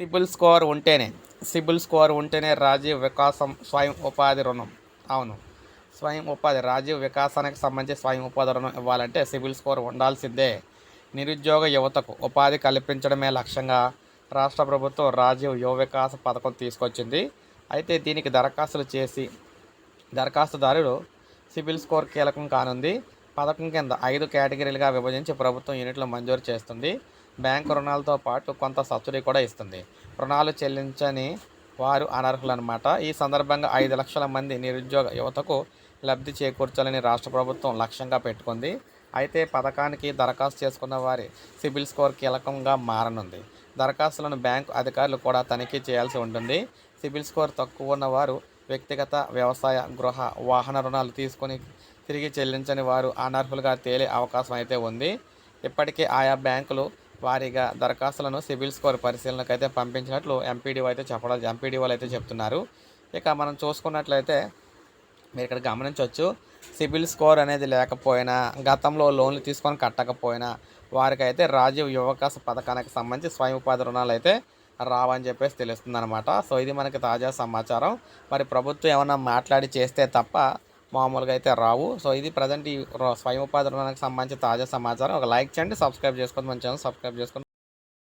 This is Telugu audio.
సిబిల్ స్కోర్ ఉంటేనే సిబిల్ స్కోర్ ఉంటేనే రాజీవ్ వికాసం స్వయం ఉపాధి రుణం. అవును. స్వయం ఉపాధి రాజీవ్ వికాసానికి సంబంధించి స్వయం ఉపాధి రుణం ఇవ్వాలంటే సిబిల్ స్కోర్ ఉండాల్సిందే. నిరుద్యోగ యువతకు ఉపాధి కల్పించడమే లక్ష్యంగా రాష్ట్ర ప్రభుత్వం రాజీవ్ యువ వికాస పథకం తీసుకొచ్చింది. అయితే దీనికి దరఖాస్తులు చేసి దరఖాస్తుదారుడు సిబిల్ స్కోర్ కీలకం కానుంది. పథకం కింద ఐదు కేటగిరీలుగా విభజించి ప్రభుత్వం యూనిట్లు మంజూరు చేస్తుంది. బ్యాంకు రుణాలతో పాటు కొంత సబ్సిడీ కూడా ఇస్తుంది. రుణాలు చెల్లించని వారు అనర్హులు అనమాట ఈ సందర్భంగా ఐదు లక్షల మంది నిరుద్యోగ యువతకు లబ్ధి చేకూర్చాలని రాష్ట్ర ప్రభుత్వం లక్ష్యంగా పెట్టుకుంది. అయితే పథకానికి దరఖాస్తు చేసుకున్న వారి సిబిల్ స్కోర్ కీలకంగా మారనుంది. దరఖాస్తులను బ్యాంకు అధికారులు కూడా తనిఖీ చేయాల్సి ఉంటుంది. సిబిల్ స్కోర్ తక్కువ ఉన్నవారు వ్యక్తిగత వ్యవసాయ గృహ వాహన రుణాలు తీసుకొని తిరిగి చెల్లించని వారు అనర్హులుగా తేలే అవకాశం అయితే ఉంది. ఇప్పటికే ఆయా బ్యాంకులు వారీగా దరఖాస్తులను సిబిల్ స్కోర్ పరిశీలనకు అయితే పంపించినట్లు ఎంపీడీఓ అయితే చెప్పడం ఎంపీడీఓ అయితే చెప్తున్నారు. ఇక మనం చూసుకున్నట్లయితే మీరు ఇక్కడ గమనించవచ్చు సిబిల్ స్కోర్ అనేది లేకపోయినా గతంలో లోన్లు తీసుకొని కట్టకపోయినా వారికైతే రాజీవ్ యువకాశ పథకానికి సంబంధించి స్వయం ఉపాధి రుణాలు అయితే రావని చెప్పేసి తెలుస్తుంది అనమాట సో ఇది మనకి తాజా సమాచారం. మరి ప్రభుత్వం ఏమైనా మాట్లాడి చేస్తే తప్ప మామూలుగా అయితే రావు. సో ఇది ప్రజెంట్ ఈ స్వయం ఉపాధి రుణానికి సంబంధించి తాజా సమాచారం. ఒక లైక్ చేయండి సబ్స్క్రైబ్ చేసుకోండి మన ఛానల్ సబ్స్క్రైబ్ చేసుకోండి.